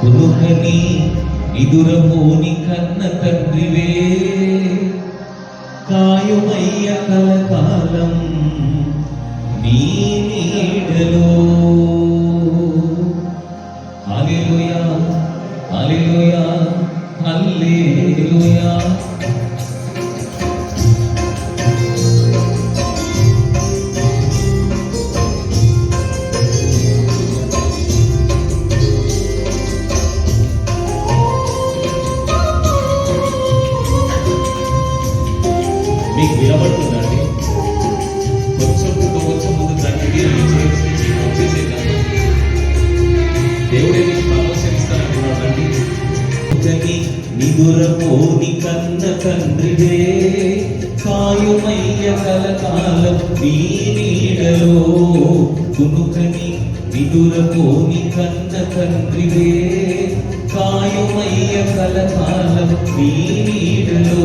కురుకని నిదురపోని కన్న తండ్రివే. కాయుమయ్య కలకాలం నీ నీడలో. హల్లెలూయా హల్లెలూయా హల్లెలూయా. మీకు వినబడుతుందండి? కొంచెం ముందు కొంచెం ముందు తండ్రికి వచ్చేసేదాన్ని దేవుడే మీకు ప్రమోషన్ ఇస్తానంటున్నాడండి ఒకని నిదురపోని కన్న తండ్రివే కాయుమయ్య కలకాలం నీ నీడలో. కునుకని నిదురపోని కన్న తండ్రివే కాయుమయ్య కలకాలం నీ నీడలో.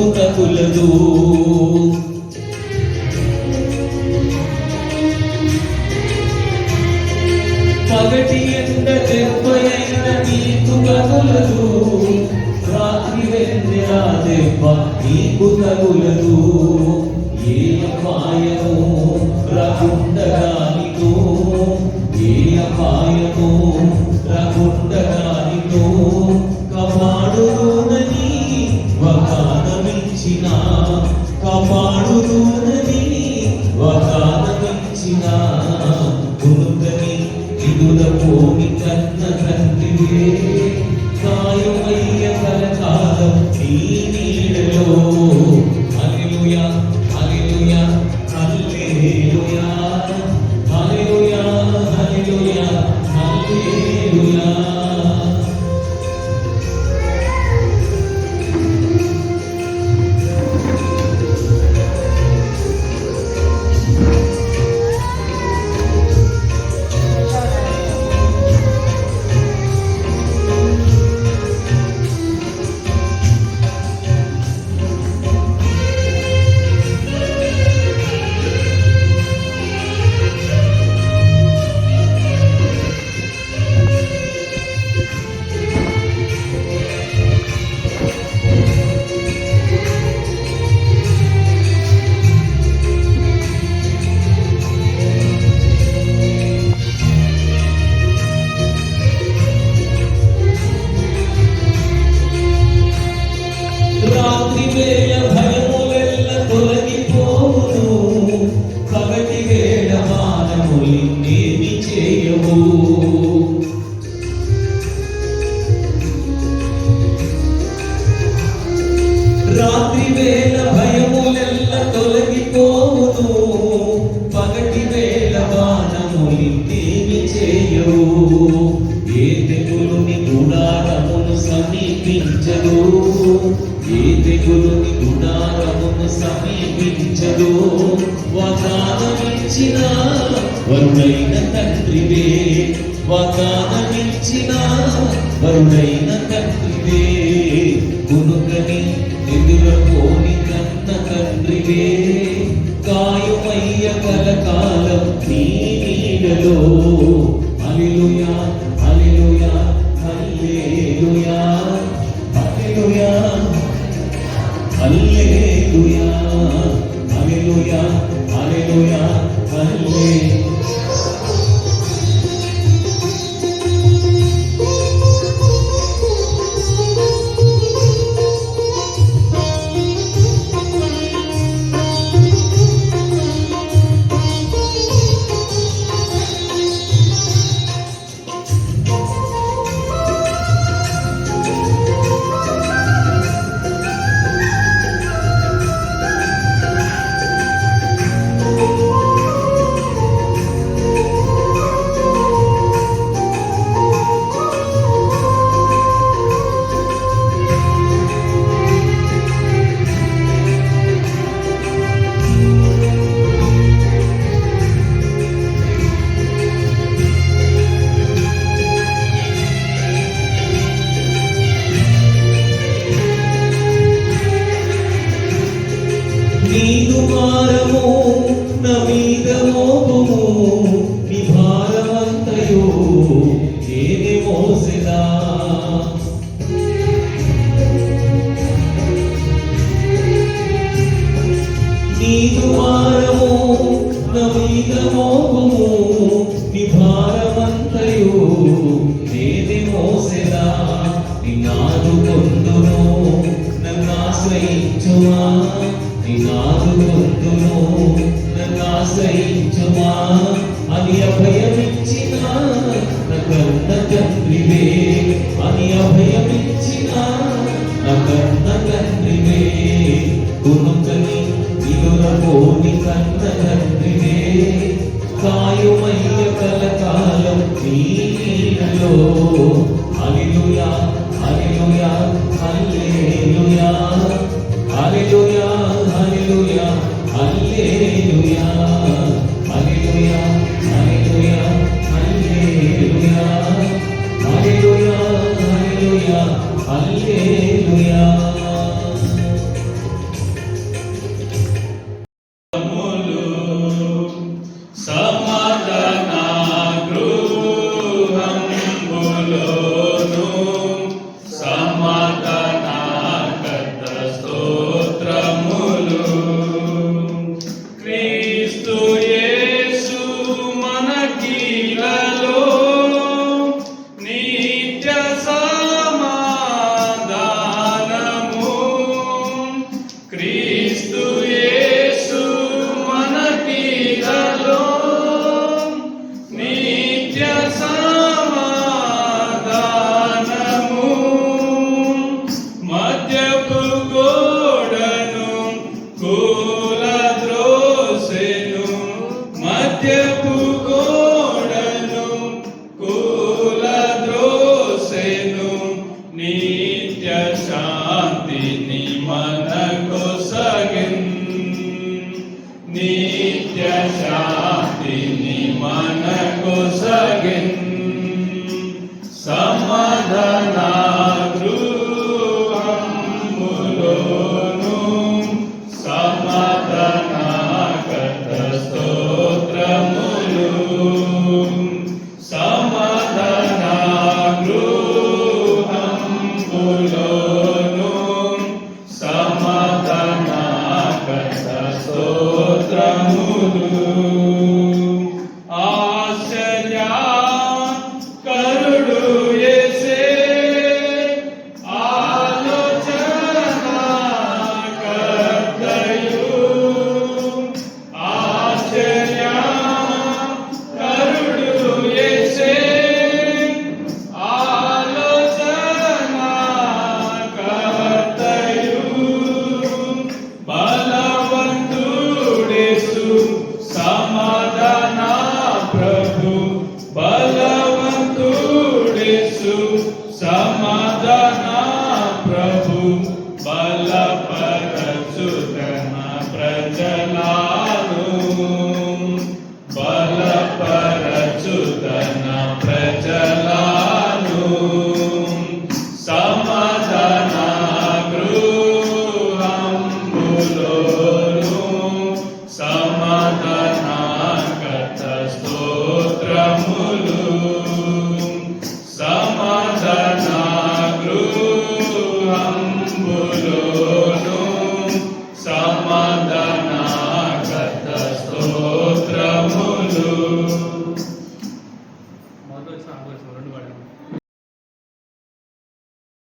నీకు తగులదు పగటి ఎండ దెబ్బయైన నీకు తగులదు రాత్రి వెన్నెల దెబ్బ నీకు తగులదు. ఏ అపాయము రాకుండగానితో ఏ అపాయము సమీపించదు ఏ తెగులుని గుడారమును సమీపించదు. వాగ్దానమిచ్చిన వరుడైన తండ్రివే వాగ్దానమిచ్చిన వరుడైన తండ్రివే. కునుకని ఎదురపోని కన్న తండ్రివే. కాయుమయ్య కలకాలం నీ నీడలో. అలిలుయా నీరు మారము నమీద మోపము. love.